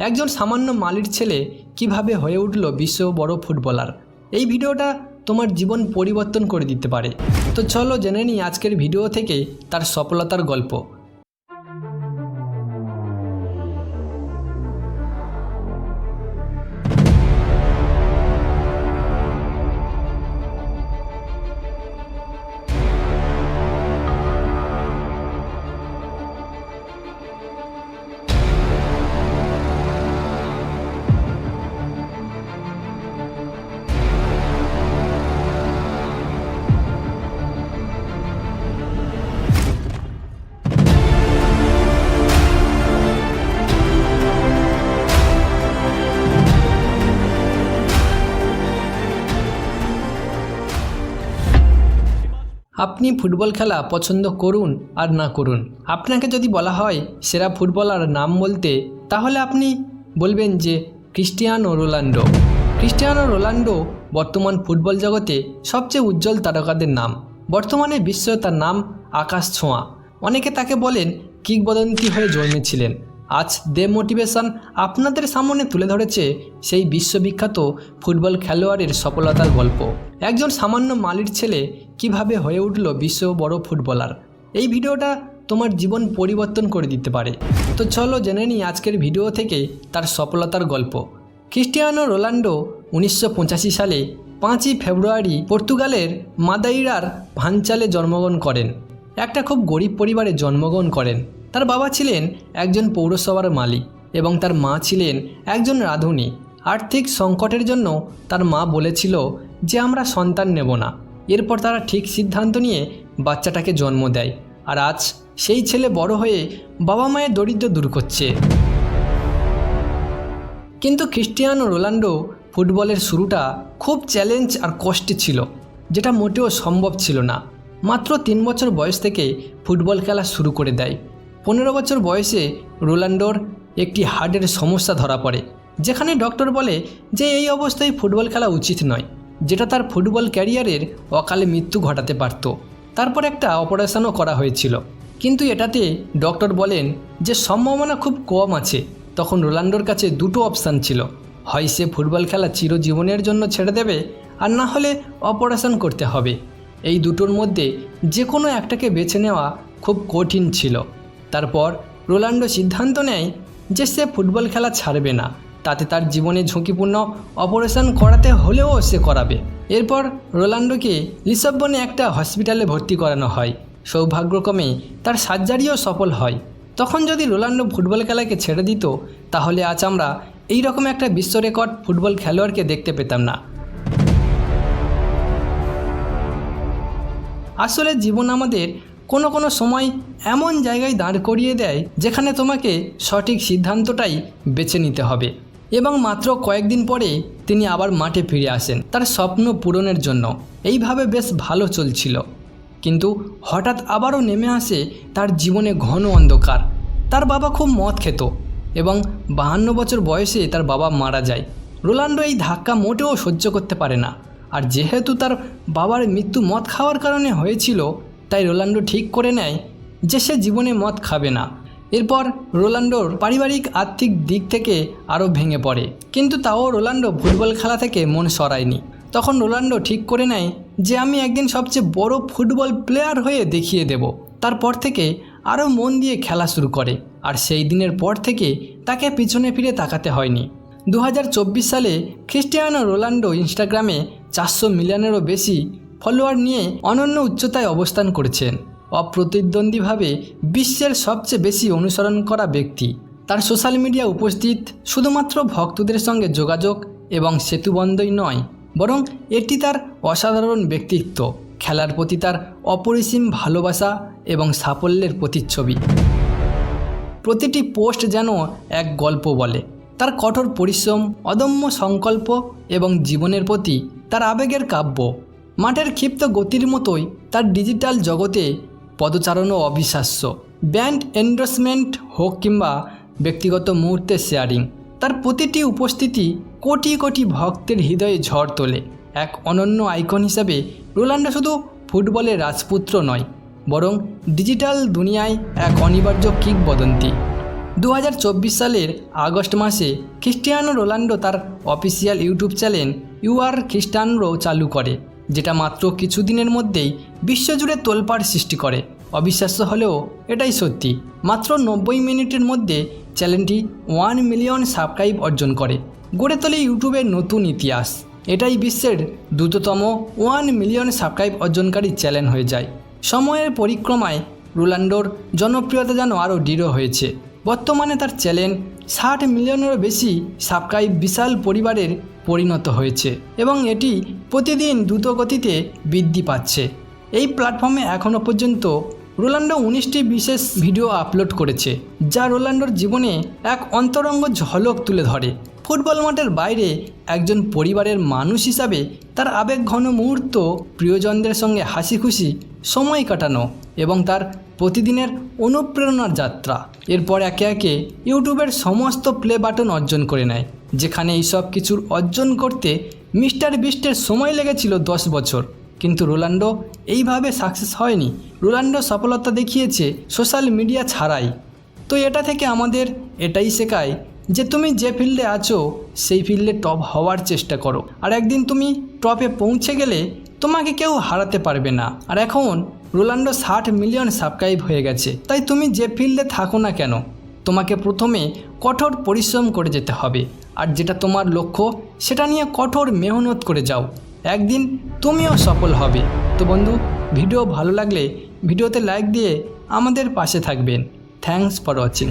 একজন সামান্য মালির ছেলে কীভাবে হয়ে উঠল বিশ্ব বড় ফুটবলার? এই ভিডিওটা তোমার জীবন পরিবর্তন করে দিতে পারে। তো চলো জেনে নিই আজকের ভিডিও থেকে তার সফলতার গল্প। আপনি ফুটবল খেলা পছন্দ করুন আর না করুন। আপনাকে যদি বলা হয় সেরা ফুটবলার নাম বলতে, তাহলে আপনি বলবেন যে ক্রিস্টিয়ানো রোনাল্ডো। ক্রিস্টিয়ানো রোনাল্ডো বর্তমান ফুটবল জগতে সবচেয়ে উজ্জ্বল তারকাদের নাম। বর্তমানে বিশ্ব তার নাম আকাশ ছোঁয়া। অনেকে তাকে বলেন কিংবদন্তি হয়ে জন্মেছিলেন। আজ দে মোটিভেশন আপনাদের সামনে তুলে ধরেছে সেই বিশ্ববিখ্যাত ফুটবল খেলোয়াড়ের সফলতার গল্প। একজন সামান্য মালির ছেলে কীভাবে হয়ে উঠল বিশ্ব বড় ফুটবলার? এই ভিডিওটা তোমার জীবন পরিবর্তন করে দিতে পারে। তো চলো জেনে নিই আজকের ভিডিও থেকে তার সফলতার গল্প। ক্রিস্টিয়ানো রোনাল্ডো উনিশশো পঁচাশি সালে পাঁচই ফেব্রুয়ারি পর্তুগালের মাদাইরার ভাঞ্চালে জন্মগ্রহণ করেন। একটা খুব গরিব পরিবারে জন্মগ্রহণ করেন। তার বাবা ছিলেন একজন পৌরসভার মালিক এবং তার মা ছিলেন একজন রাঁধুনি। আর্থিক সংকটের জন্য তার মা বলেছিল যে, আমরা সন্তান নেব না। এরপর তারা ঠিক সিদ্ধান্ত নিয়ে বাচ্চাটাকে জন্ম দেয়। আর আজ সেই ছেলে বড় হয়ে বাবা মায়ের দরিদ্র দূর করছে। কিন্তু ক্রিস্টিয়ানো রোনাল্ডো ফুটবলের শুরুটা খুব চ্যালেঞ্জ আর কষ্টে ছিল, যেটা মোটেও সম্ভব ছিল না। মাত্র তিন বছর বয়স থেকে ফুটবল খেলা শুরু করে দেয়। পনেরো বছর বয়সে রোনাল্ডোর একটি হার্টের সমস্যা ধরা পড়ে, যেখানে ডক্টর বলে যে এই অবস্থায় ফুটবল খেলা উচিত নয়। যেটা তার ফুটবল ক্যারিয়ারের অকালে মৃত্যু ঘটাতে পারত। তারপর একটা অপারেশনও করা হয়েছিল। কিন্তু এটাতে ডক্টর বলেন যে সম্ভাবনা খুব কম আছে। তখন রোনাল্ডোর কাছে দুটো অপশান ছিল। হয় সে ফুটবল খেলা চিরজীবনের জন্য ছেড়ে দেবে, আর না হলে অপারেশন করতে হবে। এই দুটোর মধ্যে যে কোনো একটাকে বেছে নেওয়া খুব কঠিন ছিল। তারপর রোনাল্ডো সিদ্ধান্ত নেয় যে সে ফুটবল খেলা ছাড়বে না। তাতে তার জীবনে ঝুঁকিপূর্ণ অপারেশন করাতে হলেও সে করাবে। এরপর রোনাল্ডোকে লিসব্বনে একটা হসপিটালে ভর্তি করানো হয়। সৌভাগ্যক্রমে তার সার্জারিও সফল হয়। তখন যদি রোনাল্ডো ফুটবল খেলাকে ছেড়ে দিত, তাহলে আজ আমরা এই রকম একটা বিশ্ব রেকর্ড ফুটবল খেলোয়াড়কে দেখতে পেতাম না। আসলে জীবন আমাদের কোনো কোনো সময় এমন জায়গায় দাঁড় করিয়ে দেয়, যেখানে তোমাকে সঠিক সিদ্ধান্তটাই বেছে নিতে হবে। এবং মাত্র কয়েকদিন পরে তিনি আবার মাঠে ফিরে আসেন তার স্বপ্ন পূরণের জন্য। এইভাবে বেশ ভালো চলছিল। কিন্তু হঠাৎ আবারও নেমে আসে তার জীবনে ঘন অন্ধকার। তার বাবা খুব মদ খেত এবং বাহান্ন বছর বয়সে তার বাবা মারা যায়। রোনাল্ডো এই ধাক্কা মোটেও সহ্য করতে পারে না। আর যেহেতু তার বাবার মৃত্যু মদ খাওয়ার কারণে হয়েছিল, তাই রোনাল্ডো ঠিক করে নেয় যে সে জীবনে মদ খাবে না। এরপর রোনাল্ডোর পারিবারিক আর্থিক দিক থেকে আরও ভেঙে পড়ে। কিন্তু তাও রোনাল্ডো ফুটবল খেলা থেকে মন সরায়নি। তখন রোনাল্ডো ঠিক করে নেয় যে, আমি একদিন সবচেয়ে বড় ফুটবল প্লেয়ার হয়ে দেখিয়ে দেব। তারপর থেকে আরও মন দিয়ে খেলা শুরু করে। আর সেই দিনের পর থেকে তাকে পিছনে ফিরে তাকাতে হয়নি। দু হাজার চব্বিশ সালে খ্রিস্টিয়ানো রোনাল্ডো ইনস্টাগ্রামে চারশো মিলিয়নেরও বেশি ফলোয়ার নিয়ে অনন্য উচ্চতায় অবস্থান করেছেন। অপ্রতিদ্বন্দ্বীভাবে বিশ্বের সবচেয়ে বেশি অনুসরণ করা ব্যক্তি। তার সোশ্যাল মিডিয়া উপস্থিত শুধুমাত্র ভক্তদের সঙ্গে যোগাযোগ এবং সেতুবন্ধই নয়, বরং এটি তার অসাধারণ ব্যক্তিত্ব। খেলার প্রতি তার অপরিসীম ভালোবাসা এবং সাফল্যের প্রতিচ্ছবি। প্রতিটি পোস্ট যেন এক গল্প বলে। তার কঠোর পরিশ্রম, অদম্য সংকল্প এবং জীবনের প্রতি তার আবেগের কাব্য। মাঠের ক্ষিপ্ত গতির মতোই তার ডিজিটাল জগতে পদচারণও অবিশ্বাস্য। ব্যান্ড এন্ডোর্সমেন্ট হোক কিংবা ব্যক্তিগত মুহূর্তের শেয়ারিং, তার প্রতিটি উপস্থিতি কোটি কোটি ভক্তের হৃদয়ে ঝড় তোলে। এক অনন্য আইকন হিসাবে রোনাল্ডো শুধু ফুটবলের রাজপুত্র নয়, বরং ডিজিটাল দুনিয়ায় এক অনিবার্য কিংবদন্তি। দু সালের আগস্ট মাসে খ্রিস্টিয়ানো রোনাল্ডো তার official YouTube channel U R Cristiano চালু করে। যেটা মাত্র কিছুদিনের মধ্যেই বিশ্বজুড়ে তোলপাড় সৃষ্টি করে। অবিশ্বাস্য হলেও এটাই সত্যি। মাত্র নব্বই মিনিটের মধ্যে চ্যানেলটি ওয়ান মিলিয়ন সাবস্ক্রাইব অর্জন করে। গড়ে তোলে ইউটিউবের নতুন ইতিহাস। এটাই বিশ্বের দ্রুততম ওয়ান মিলিয়ন সাবস্ক্রাইব অর্জনকারী চ্যানেল হয়ে যায়। সময়ের পরিক্রমায় রোনাল্ডোর জনপ্রিয়তা যেন আরও দৃঢ় হয়েছে। বর্তমানে তার চ্যানেল ষাট মিলিয়নেরও বেশি সাবস্ক্রাইব বিশাল পরিবারের পরিণত হয়েছে এবং এটি প্রতিদিন দ্রুত গতিতে বৃদ্ধি পাচ্ছে। এই প্ল্যাটফর্মে এখনও পর্যন্ত রোনাল্ডো উনিশটি বিশেষ ভিডিও আপলোড করেছে, যা রোনাল্ডোর জীবনে এক অন্তরঙ্গ ঝলক তুলে ধরে। ফুটবল মাঠের বাইরে একজন পরিবারের মানুষ হিসাবে তার আবেগ ঘন মুহূর্ত, প্রিয়জনদের সঙ্গে হাসি খুশি সময় কাটানো এবং তার প্রতিদিনের অনুপ্রেরণার যাত্রা। এরপর একে একে ইউটিউবের সমস্ত প্লে বাটন অর্জন করে নেয়। যেখানে এই সব কিছুর অর্জন করতে মিস্টার বিস্টের সময় লেগেছিল দশ বছর। কিন্তু রোনাল্ডো এইভাবে সাকসেস হয়নি। রোনাল্ডো সফলতা দেখিয়েছে সোশ্যাল মিডিয়া ছাড়াই। তো এটা থেকে আমাদের এটাই শেখায় যে তুমি যে ফিল্ডে আছো, সেই ফিল্ডে টপ হওয়ার চেষ্টা করো। আর একদিন তুমি টপে পৌঁছে গেলে তোমাকে কেউ হারাতে পারবে না। আর এখন রোনাল্ডো ষাট মিলিয়ন সাবস্ক্রাইব হয়ে গেছে। তাই তুমি যে ফিল্ডে থাকো না কেন, তোমাকে প্রথমে কঠোর পরিশ্রম করে যেতে হবে। আর যেটা তোমার লক্ষ্য, সেটা নিয়ে কঠোর মেহনত করে যাও। একদিন তুমিও সফল হবে। তো বন্ধু, ভিডিও ভালো লাগলে ভিডিওতে লাইক দিয়ে আমাদের পাশে থাকবেন। Thanks for watching